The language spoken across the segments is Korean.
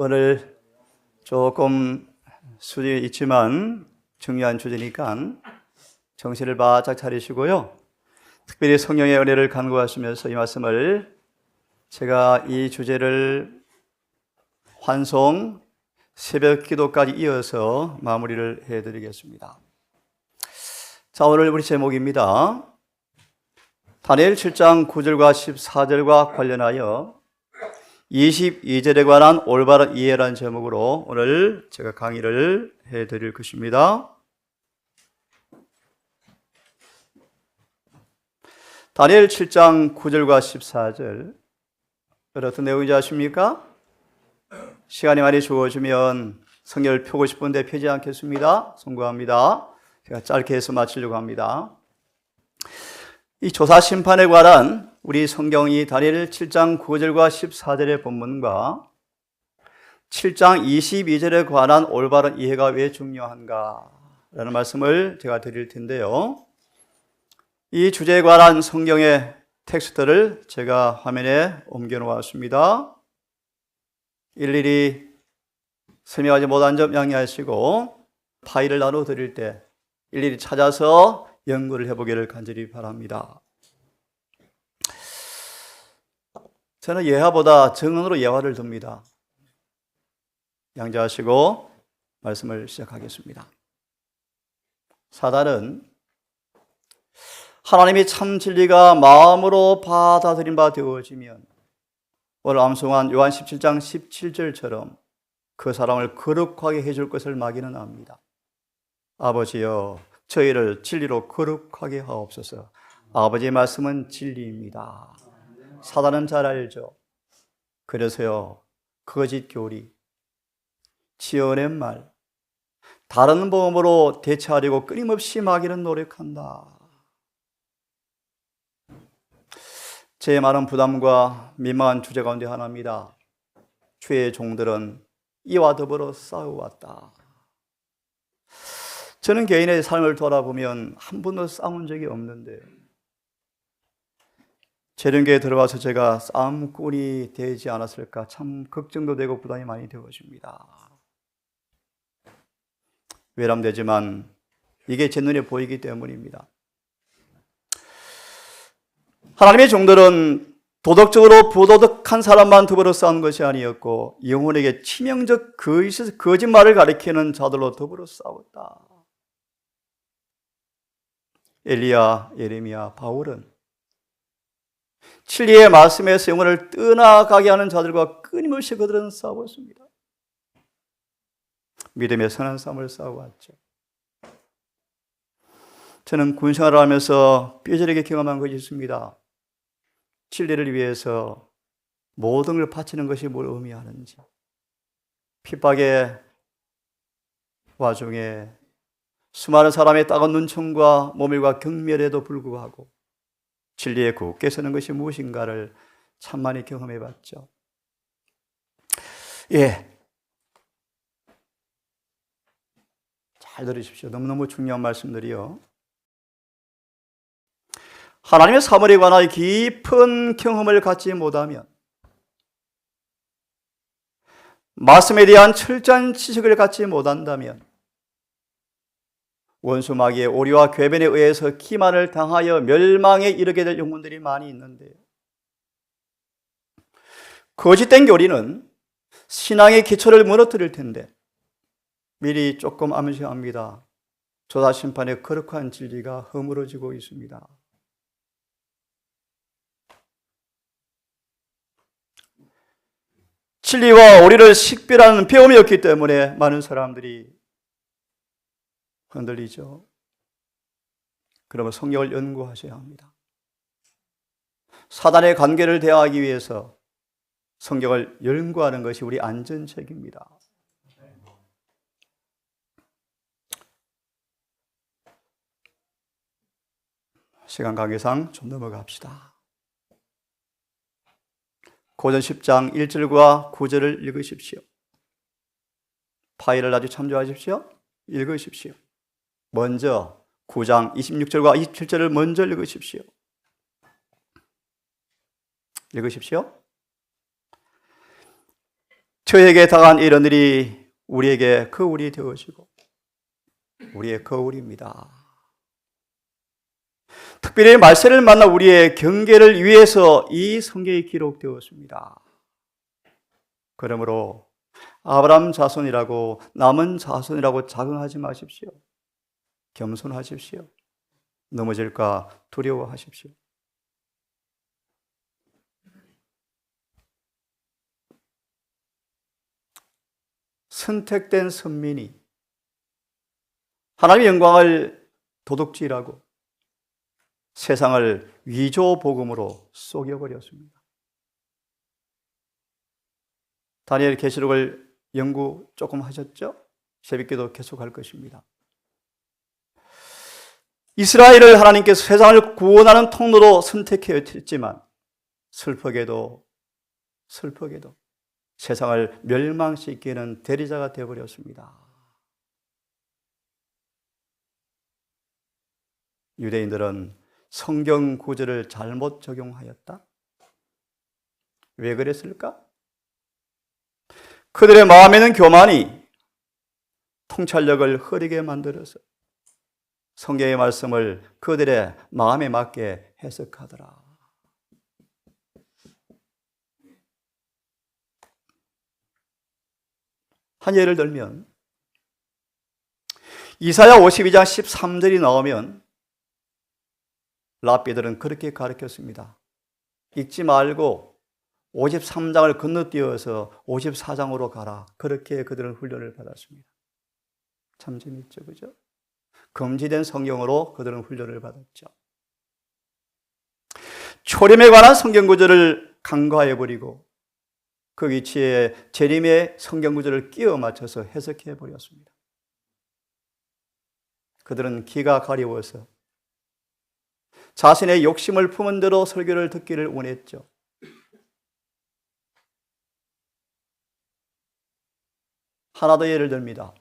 오늘 조금 수준이 있지만 중요한 주제니까 정신을 바짝 차리시고요. 특별히 성령의 은혜를 간구하시면서 이 말씀을 제가 이 주제를 환송 새벽 기도까지 이어서 마무리를 해드리겠습니다. 자, 오늘 우리 제목입니다. 다니엘 7장 9절과 14절과 관련하여 22절에 관한 올바른 이해라는 제목으로 오늘 제가 강의를 해 드릴 것입니다. 다니엘 7장 9절과 14절 어떤 내용인지 아십니까? 시간이 많이 주어지면 성경을 펴고 싶은데 펴지 않겠습니다. 송구합니다. 제가 짧게 해서 마치려고 합니다. 이 조사 심판에 관한 우리 성경이 다니엘 7장 9절과 14절의 본문과 7장 22절에 관한 올바른 이해가 왜 중요한가? 라는 말씀을 제가 드릴 텐데요. 이 주제에 관한 성경의 텍스트를 제가 화면에 옮겨 놓았습니다. 일일이 설명하지 못한 점 양해하시고 파일을 나눠 드릴 때 일일이 찾아서 연구를 해보기를 간절히 바랍니다. 저는 예화보다 정언으로 예화를 듭니다. 양자하시고 말씀을 시작하겠습니다. 사단은 하나님이 참 진리가 마음으로 받아들인 바 되어지면 오늘 암송한 요한 17장 17절처럼 그 사람을 거룩하게 해줄 것을 마기는 합니다. 아버지여 저희를 진리로 거룩하게 하옵소서. 아버지의 말씀은 진리입니다. 사단은 잘 알죠. 그래서요, 거짓 교리, 지어낸 말, 다른 범으로 대체하려고 끊임없이 마귀는 노력한다. 제 많은 부담과 민망한 주제 가운데 하나입니다. 주의 종들은 이와 더불어 싸워왔다. 저는 개인의 삶을 돌아보면 한 번도 싸운 적이 없는데 재련계에 들어와서 제가 싸움꾼이 되지 않았을까 참 걱정도 되고 부담이 많이 되어집니다. 외람되지만 이게 제 눈에 보이기 때문입니다. 하나님의 종들은 도덕적으로 부도덕한 사람만 더불어 싸운 것이 아니었고 영혼에게 치명적 거짓말을 가리키는 자들로 더불어 싸웠다. 엘리야, 예레미야, 바울은 진리의 말씀에서 영혼을 떠나가게 하는 자들과 끊임없이 그들은 싸웠습니다. 믿음의 선한 싸움을 싸워왔죠. 저는 군생활을 하면서 뼈저리게 경험한 것이 있습니다. 진리를 위해서 모든 걸 바치는 것이 뭘 의미하는지. 핍박의 와중에 수많은 사람의 따가운 눈총과 모밀과 경멸에도 불구하고 진리에 굳게 서는 것이 무엇인가를 참 많이 경험해 봤죠. 예. 잘 들으십시오. 너무너무 중요한 말씀들이요. 하나님의 사물에 관하여 깊은 경험을 갖지 못하면 말씀에 대한 철저한 지식을 갖지 못한다면 원수 마귀의 오리와 궤변에 의해서 기만을 당하여 멸망에 이르게 될 영혼들이 많이 있는데 거짓된 교리는 신앙의 기초를 무너뜨릴 텐데 미리 조금 암시합니다. 조사 심판의 거룩한 진리가 허물어지고 있습니다. 진리와 오리를 식별하는 배움이 없기 때문에 많은 사람들이 흔들리죠. 그러면 성경을 연구하셔야 합니다. 사단의 관계를 대화하기 위해서 성경을 연구하는 것이 우리 안전책입니다. 시간 관계상 좀 넘어갑시다. 고전 10장 1절과 9절을 읽으십시오. 파일을 아주 참조하십시오. 읽으십시오. 먼저 9장 26절과 27절을 먼저 읽으십시오. 읽으십시오. 저에게 당한 이런 일이 우리에게 거울이 되어지고 우리의 거울입니다. 특별히 말세를 만나 우리의 경계를 위해서 이 성경이 기록되었습니다. 그러므로 아브람 자손이라고 남은 자손이라고 자긍하지 마십시오. 겸손하십시오. 넘어질까 두려워하십시오. 선택된 선민이 하나님의 영광을 도둑질하고 세상을 위조 복음으로 속여버렸습니다. 다니엘 계시록을 연구 조금 하셨죠? 새벽기도 계속할 것입니다. 이스라엘을 하나님께서 세상을 구원하는 통로로 선택했지만 슬프게도 슬프게도 세상을 멸망시키는 대리자가 되어버렸습니다. 유대인들은 성경 구절을 잘못 적용하였다? 왜 그랬을까? 그들의 마음에는 교만이 통찰력을 흐리게 만들어서 성경의 말씀을 그들의 마음에 맞게 해석하더라. 한 예를 들면 이사야 52장 13절이 나오면 랍비들은 그렇게 가르쳤습니다. 읽지 말고 53장을 건너뛰어서 54장으로 가라. 그렇게 그들은 훈련을 받았습니다. 참 재밌죠, 그죠? 금지된 성경으로 그들은 훈련을 받았죠. 초림에 관한 성경 구절을 간과해 버리고 그 위치에 재림의 성경 구절을 끼워 맞춰서 해석해 버렸습니다. 그들은 기가 가려워서 자신의 욕심을 품은 대로 설교를 듣기를 원했죠. 하나 더 예를 듭니다.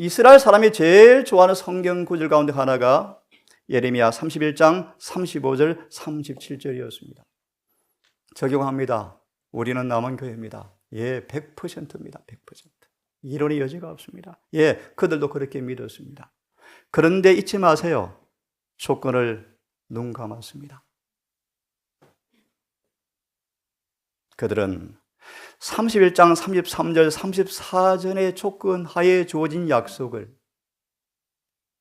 이스라엘 사람이 제일 좋아하는 성경 구절 가운데 하나가 예레미야 31장 35절 37절이었습니다. 적용합니다. 우리는 남은 교회입니다. 예, 100%입니다. 100%. 이론의 여지가 없습니다. 예, 그들도 그렇게 믿었습니다. 그런데 잊지 마세요. 조건을 눈 감았습니다. 그들은 31장 33절 34절의 조건 하에 주어진 약속을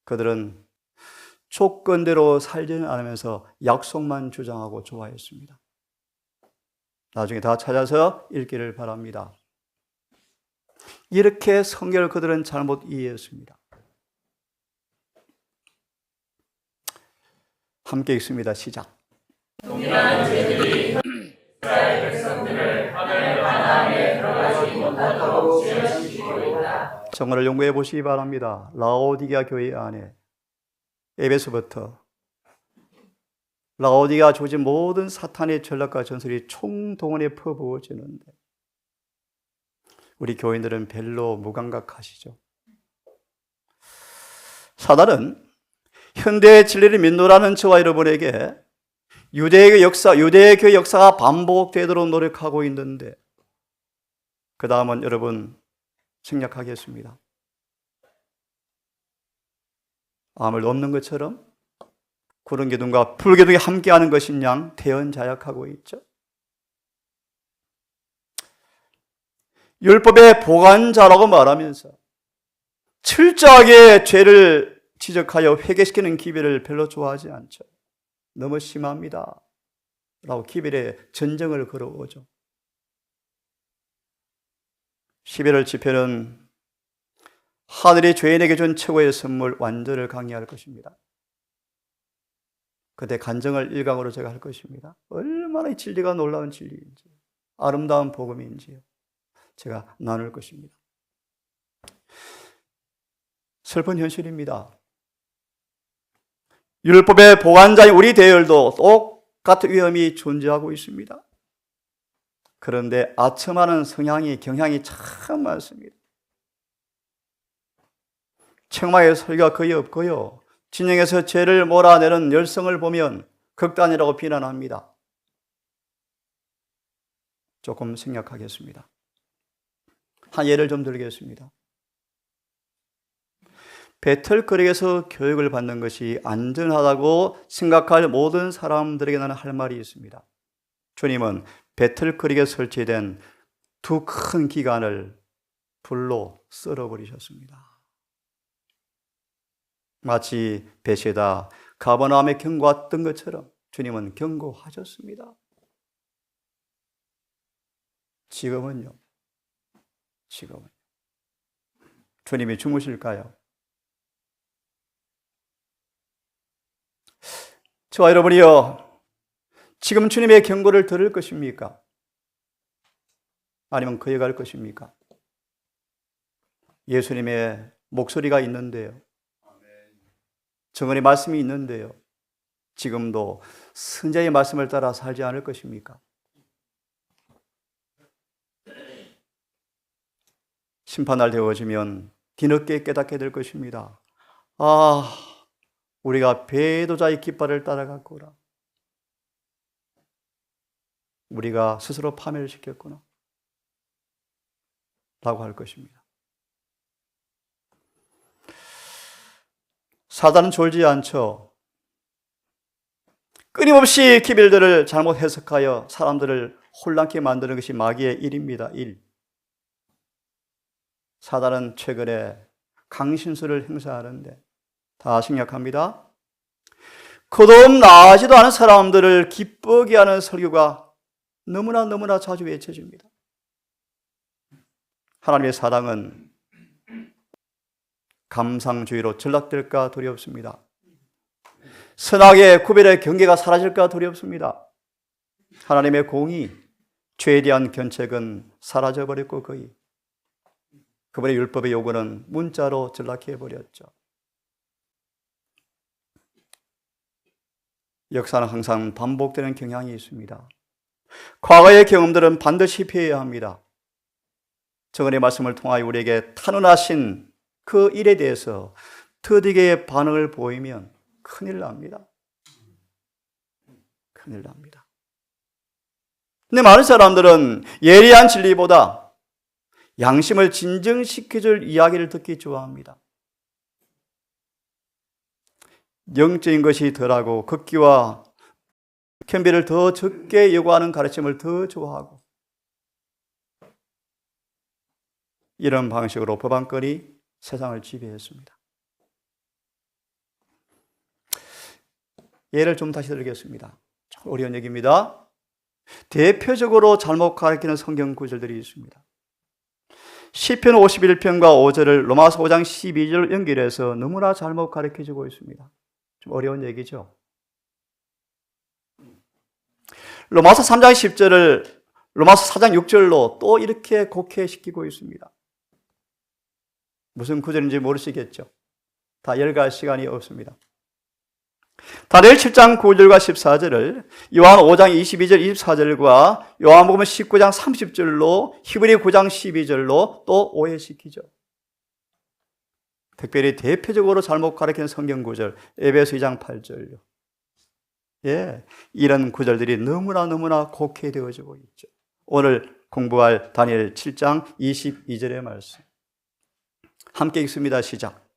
그들은 조건대로 살지는 않으면서 약속만 주장하고 좋아했습니다. 나중에 다 찾아서 읽기를 바랍니다. 이렇게 성경을 그들은 잘못 이해했습니다. 함께 읽습니다. 시작. 정언을 연구해 보시기 바랍니다. 라오디게아 교회 안에 에베소부터 라오디가 조진 모든 사탄의 전략과 전설이 총동원에 퍼부어지는데 우리 교인들은 별로 무감각하시죠. 사단은 현대의 진리를 믿노라는 저와 여러분에게 유대의 역사, 유대의 교회 역사가 반복되도록 노력하고 있는데 그 다음은 여러분 생략하겠습니다. 암을 넘는 것처럼 구른 기둥과 불 기둥이 함께하는 것인 양 대언자약하고 있죠. 율법의 보관자라고 말하면서 철저하게 죄를 지적하여 회개시키는 기별을 별로 좋아하지 않죠. 너무 심합니다. 라고 기별의 전쟁을 걸어오죠. 11월 집회는 하늘이 죄인에게 준 최고의 선물 완전을 강의할 것입니다. 그때 간정을 일강으로 제가 할 것입니다. 얼마나 이 진리가 놀라운 진리인지, 아름다운 복음인지요. 제가 나눌 것입니다. 슬픈 현실입니다. 율법의 보관자인 우리 대열도 똑같은 위험이 존재하고 있습니다. 그런데 아첨하는 성향이, 경향이 참 많습니다. 책망의 설교가 거의 없고요. 진영에서 죄를 몰아내는 열성을 보면 극단이라고 비난합니다. 조금 생략하겠습니다. 한 예를 좀 들겠습니다. 배틀거리에서 교육을 받는 것이 안전하다고 생각할 모든 사람들에게 나는 할 말이 있습니다. 주님은 배틀거리에 설치된 두 큰 기관을 불로 썰어버리셨습니다. 마치 배시다 가버나움에 경고했던 것처럼 주님은 경고하셨습니다. 지금은요. 지금은 주님이 주무실까요? 저와 여러분이요. 지금 주님의 경고를 들을 것입니까? 아니면 거역할 것입니까? 예수님의 목소리가 있는데요. 정언의 말씀이 있는데요. 지금도 선자의 말씀을 따라 살지 않을 것입니까? 심판날 되어지면 뒤늦게 깨닫게 될 것입니다. 아, 우리가 배도자의 깃발을 따라갔구나. 우리가 스스로 파멸을 시켰구나. 라고 할 것입니다. 사단은 졸지 않죠. 끊임없이 기별들을 잘못 해석하여 사람들을 혼란케 만드는 것이 마귀의 일입니다. 일. 사단은 최근에 강신수를 행사하는데 다 생략합니다. 그도 나아지도 않은 사람들을 기쁘게 하는 설교가 너무나 너무나 자주 외쳐집니다. 하나님의 사랑은 감상주의로 전락될까 두렵습니다. 선악의 구별의 경계가 사라질까 두렵습니다. 하나님의 공의, 죄에 대한 견책은 사라져버렸고 거의 그분의 율법의 요구는 문자로 전락해 버렸죠. 역사는 항상 반복되는 경향이 있습니다. 과거의 경험들은 반드시 피해야 합니다. 정언의 말씀을 통하여 우리에게 탄원하신 그 일에 대해서 터디게 반응을 보이면 큰일 납니다. 큰일 납니다. 근데 많은 사람들은 예리한 진리보다 양심을 진정시켜줄 이야기를 듣기 좋아합니다. 영적인 것이 덜하고 극기와 편비를 더 적게 요구하는 가르침을 더 좋아하고 이런 방식으로 법안권이 세상을 지배했습니다. 예를 좀 다시 들겠습니다. 어려운 얘기입니다. 대표적으로 잘못 가르치는 성경 구절들이 있습니다. 시편 51편과 5절을 로마서 5장 12절 연결해서 너무나 잘못 가르쳐주고 있습니다. 좀 어려운 얘기죠. 로마서 3장 10절을 로마서 4장 6절로 또 이렇게 곡해시키고 있습니다. 무슨 구절인지 모르시겠죠? 다 열갈 시간이 없습니다. 다니엘 7장 9절과 14절을 요한 5장 22절 24절과 요한복음 19장 30절로 히브리 9장 12절로 또 오해시키죠. 특별히 대표적으로 잘못 가르치는 성경 구절 에베소 2장 8절요. 예, 이런 구절들이 너무나 너무나 곡해되어지고 있죠. 오늘 공부할 다니엘 7장 22절의 말씀. 함께 읽습니다. 시작.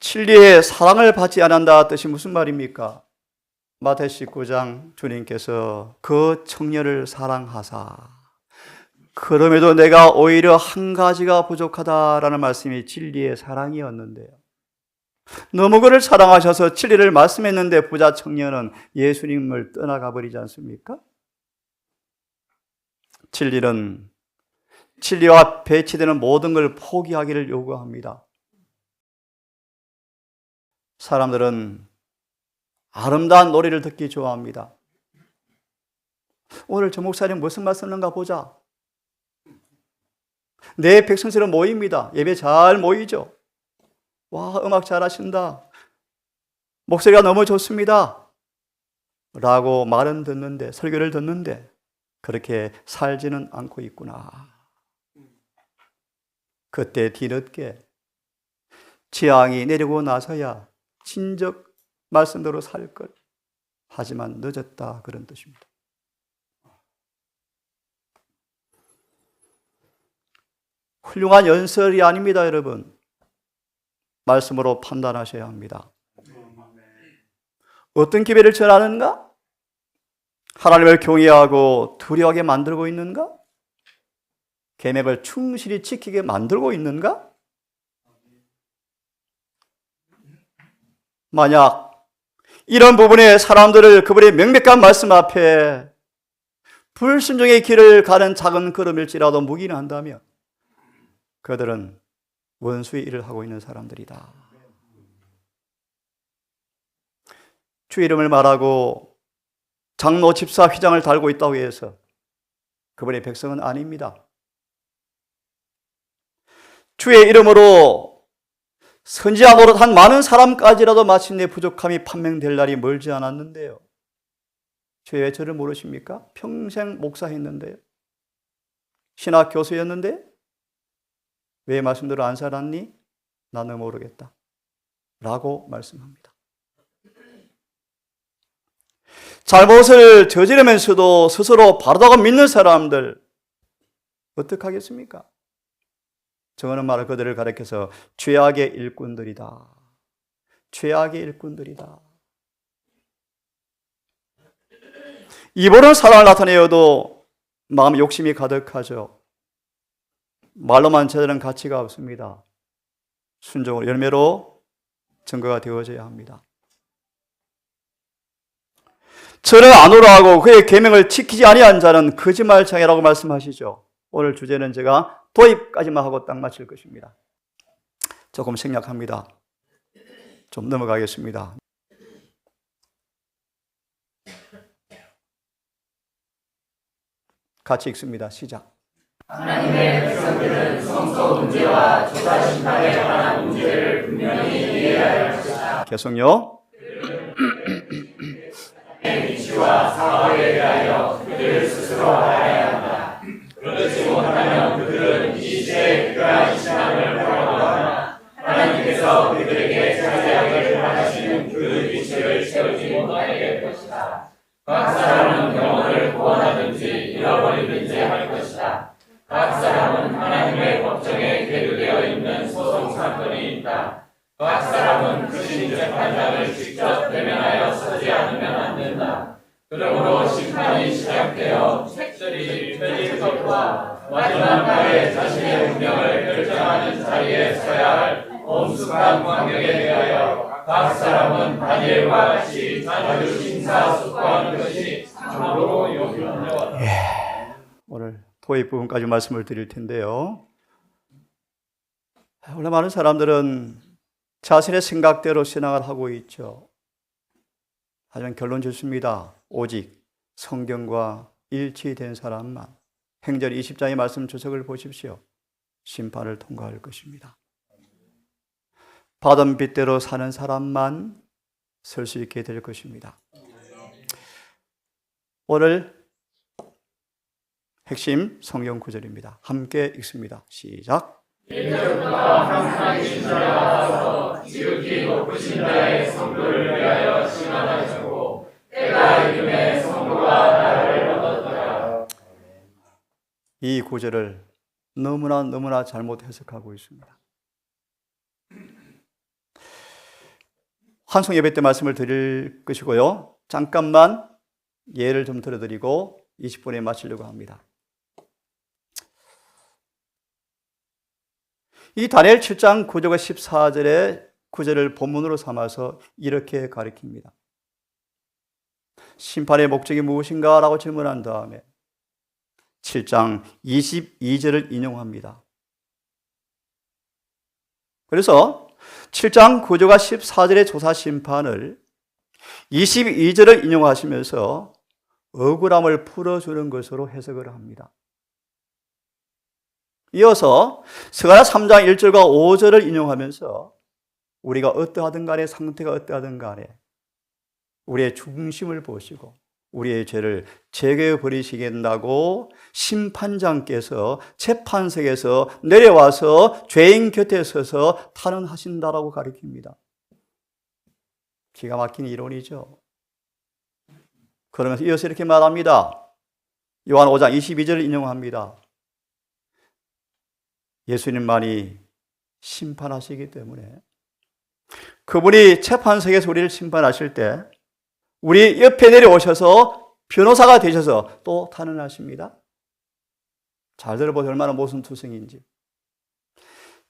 진리의 사랑을 받지 않는다 뜻이 무슨 말입니까? 마태 19장 주님께서 그 청년을 사랑하사 그럼에도 내가 오히려 한 가지가 부족하다라는 말씀이 진리의 사랑이었는데요. 너무 그를 사랑하셔서 진리를 말씀했는데 부자 청년은 예수님을 떠나가 버리지 않습니까? 진리는 진리와 배치되는 모든 걸 포기하기를 요구합니다. 사람들은 아름다운 노래를 듣기 좋아합니다. 오늘 저 목사님 무슨 말씀 하는가 보자. 내 백성들은 모입니다. 예배 잘 모이죠. 와, 음악 잘 하신다. 목소리가 너무 좋습니다. 라고 말은 듣는데, 설교를 듣는데, 그렇게 살지는 않고 있구나. 그때 뒤늦게 재앙이 내리고 나서야 진적 말씀대로 살 것. 하지만 늦었다 그런 뜻입니다. 훌륭한 연설이 아닙니다, 여러분. 말씀으로 판단하셔야 합니다. 어떤 기회를 전하는가? 하나님을 경외하고 두려워하게 만들고 있는가? 계명을 충실히 지키게 만들고 있는가? 만약 이런 부분에 사람들을 그분의 명백한 말씀 앞에 불순종의 길을 가는 작은 걸음일지라도 묵인한다면 그들은 원수의 일을 하고 있는 사람들이다. 주 이름을 말하고 장로 집사 휘장을 달고 있다고 해서 그분의 백성은 아닙니다. 주의 이름으로 선지자 노릇한 많은 사람까지라도 마침내 부족함이 판명될 날이 멀지 않았는데요. 주의 왜 저를 모르십니까? 평생 목사했는데요. 신학 교수였는데 왜 말씀대로 안 살았니? 나는 모르겠다. 라고 말씀합니다. 잘못을 저지르면서도 스스로 바르다고 믿는 사람들 어떻게 하겠습니까? 정하는 말을 그들을 가리켜서 죄악의 일꾼들이다. 죄악의 일꾼들이다. 입으로는 사랑을 나타내어도 마음 욕심이 가득하죠. 말로만 제대로 가치가 없습니다. 순종으로 열매로 증거가 되어져야 합니다. 저를 하고 그의 계명을 지키지 아니한 자는 거짓말창이라고 말씀하시죠. 오늘 주제는 제가 도입까지만 하고 딱 마칠 것입니다. 조금 생략합니다. 좀 넘어가겠습니다. 같이 읽습니다. 시작. 하나님의 백성들은 성소 문제와 조사 심판에 관한 문제를 분명히 이해해야 할 것이다. 계속요. 위치와 사과에 대하여 그들 스스로 알아야 한다. 그렇지 못하면 자세하게 하시는 그 구원하든지 잃어버리든지 할 것이다. 각 사람은 하나님의 법정에 계류되어 있는 소송 사건이 있다. 각 사람은 그 심재판장을 직접 마지막 날에 자신의 운명을 결정하는 자리에 서야 할 엄숙한 광경에 대하여 각 사람은 다니엘과 같이 자주 심사숙고하는 것이 참으로 요구하노라. 오늘 토익 부분까지 말씀을 드릴 텐데요. 원래 많은 사람들은 자신의 생각대로 신앙을 하고 있죠. 하지만 결론 좋습니다. 오직 성경과 일치된 사람만 행전 20장의 말씀 주석을 보십시오. 심판을 통과할 것입니다. 받은 빚대로 사는 사람만 설 수 있게 될 것입니다. 오늘 핵심 성경 구절입니다. 함께 읽습니다. 시작. 지극히 높으신 자의 성도를 위하여 심하시고 때가 이름에 성도가 나를. 이 구절을 너무나 너무나 잘못 해석하고 있습니다. 환송 예배 때 말씀을 드릴 것이고요. 잠깐만 예를 좀 들어드리고 20분에 마치려고 합니다. 이 다니엘 7장 9절과 14절의 구절을 본문으로 삼아서 이렇게 가리킵니다. 심판의 목적이 무엇인가? 라고 질문한 다음에 7장 22절을 인용합니다. 그래서 7장 9절과 14절의 조사 심판을 22절을 인용하시면서 억울함을 풀어주는 것으로 해석을 합니다. 이어서 스가랴 3장 1절과 5절을 인용하면서 우리가 어떠하든 간에 상태가 어떠하든 간에 우리의 중심을 보시고 우리의 죄를 제거해 버리시겠다고 심판장께서 재판석에서 내려와서 죄인 곁에 서서 탄원하신다라고 가리킵니다. 기가 막힌 이론이죠. 그러면서 이어서 이렇게 말합니다. 요한 5장 22절을 인용합니다. 예수님만이 심판하시기 때문에 그분이 재판석에서 우리를 심판하실 때 우리 옆에 내려오셔서 변호사가 되셔서 또 탄원하십니다. 잘 들어보세요. 얼마나 모순투성인지.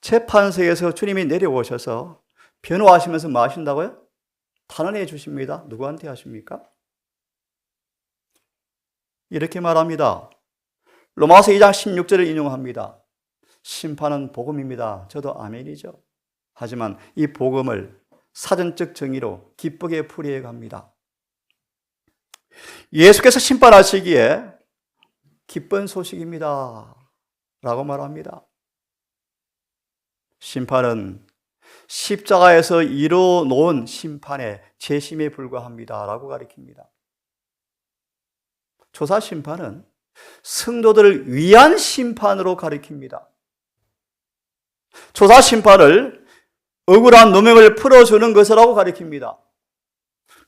재판석에서 주님이 내려오셔서 변호하시면서 뭐 하신다고요? 탄원해 주십니다. 누구한테 하십니까? 이렇게 말합니다. 로마서 2장 16절을 인용합니다. 심판은 복음입니다. 저도 아멘이죠. 하지만 이 복음을 사전적 정의로 기쁘게 풀이해 갑니다. 예수께서 심판하시기에 기쁜 소식입니다. 라고 말합니다. 심판은 십자가에서 이루어 놓은 심판의 재심에 불과합니다. 라고 가리킵니다. 조사 심판은 성도들을 위한 심판으로 가리킵니다. 조사 심판을 억울한 누명을 풀어주는 것이라고 가리킵니다.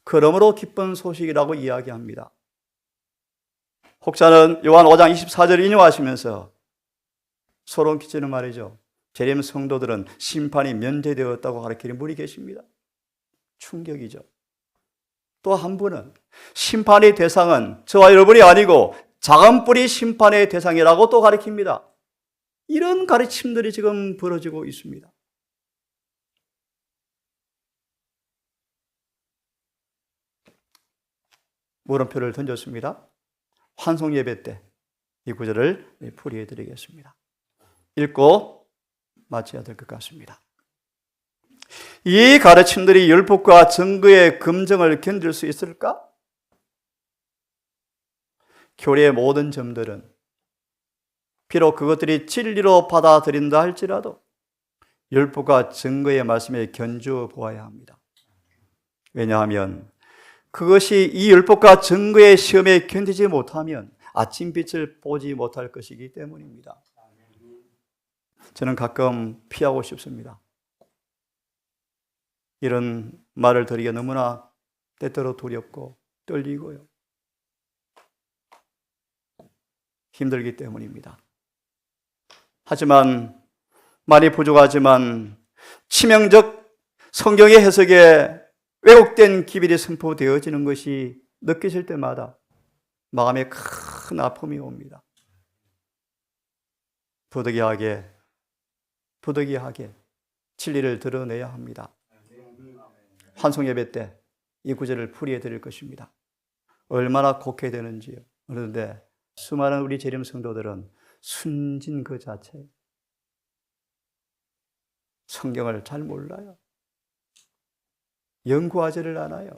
그러므로 기쁜 소식이라고 이야기합니다. 혹자는 요한 5장 24절 인용하시면서 소름 끼치는 말이죠. 제렘 성도들은 심판이 면제되었다고 가르치는 분이 계십니다. 충격이죠. 또 한 분은 심판의 대상은 저와 여러분이 아니고 작은 뿌리 심판의 대상이라고 또 가르칩니다. 이런 가르침들이 지금 벌어지고 있습니다. 물음표를 던졌습니다. 환송 예배 때 이 구절을 풀이해 드리겠습니다. 읽고 마쳐야 될 것 같습니다. 이 가르침들이 율법과 증거의 금정을 견딜 수 있을까? 교리의 모든 점들은 비록 그것들이 진리로 받아들인다 할지라도 율법과 증거의 말씀에 견주어 보아야 합니다. 왜냐하면 그것이 이 율법과 증거의 시험에 견디지 못하면 아침빛을 보지 못할 것이기 때문입니다. 저는 가끔 피하고 싶습니다. 이런 말을 드리기가 너무나 때때로 두렵고 떨리고요. 힘들기 때문입니다. 하지만 많이 부족하지만 치명적 성경의 해석에 왜곡된 기별이 선포되어지는 것이 느끼실 때마다 마음에 큰 아픔이 옵니다. 부득이하게, 부득이하게 진리를 드러내야 합니다. 환송 예배 때 이 구절을 풀이해 드릴 것입니다. 얼마나 곡해 되는지요. 그런데 수많은 우리 재림 성도들은 순진 그 자체 성경을 잘 몰라요. 연구하지를 않아요.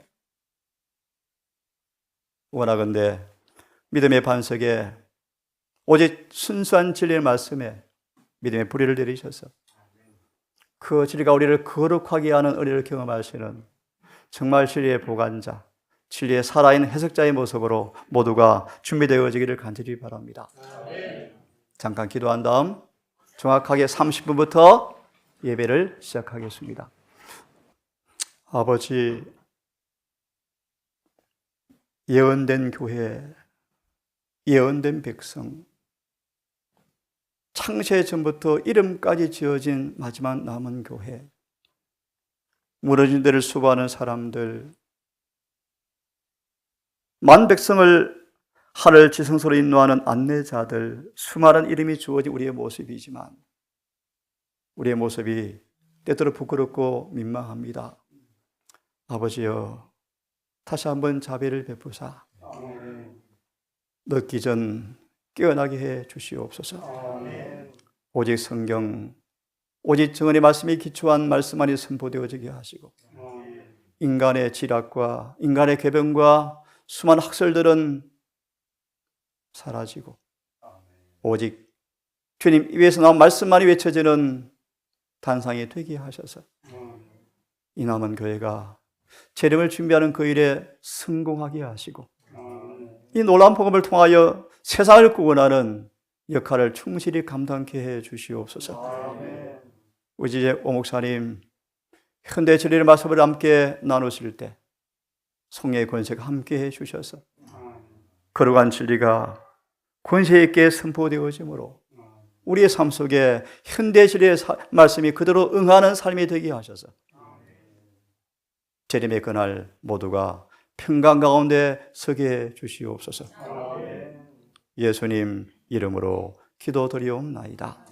원하건대 믿음의 반석에 오직 순수한 진리의 말씀에 믿음의 뿌리를 내리셔서 그 진리가 우리를 거룩하게 하는 은혜를 경험하시는 정말 진리의 보관자, 진리의 살아있는 해석자의 모습으로 모두가 준비되어지기를 간절히 바랍니다. 잠깐 기도한 다음 정확하게 30분부터 예배를 시작하겠습니다. 아버지, 예언된 교회, 예언된 백성, 창세 전부터 이름까지 지어진 마지막 남은 교회, 무너진 데를 수고하는 사람들, 만 백성을 하늘 지성소로 인도하는 안내자들, 수많은 이름이 주어진 우리의 모습이지만, 우리의 모습이 때때로 부끄럽고 민망합니다. 아버지여, 다시 한번 자비를 베푸사, 늦기 전 깨어나게 해 주시옵소서. 오직 성경, 오직 정언의 말씀이 기초한 말씀만이 선포되어지게 하시고, 인간의 지략과 인간의 궤변과 수많은 학설들은 사라지고, 오직 주님 입에서 나온 말씀만이 외쳐지는 단상이 되게 하셔서, 이 남은 교회가 재림을 준비하는 그 일에 성공하게 하시고 이 놀라운 복음을 통하여 세상을 구원하는 역할을 충실히 감당케 해 주시옵소서. 우리 오 목사님 현대 진리의 말씀을 함께 나누실 때 성령의 권세가 함께 해 주셔서 거룩한 진리가 권세 있게 선포되어지므로 우리의 삶 속에 현대 진리의 사- 말씀이 그대로 응하는 삶이 되게 하셔서 재림의 그날 모두가 평강 가운데 서게 해 주시옵소서. 예수님 이름으로 기도드리옵나이다.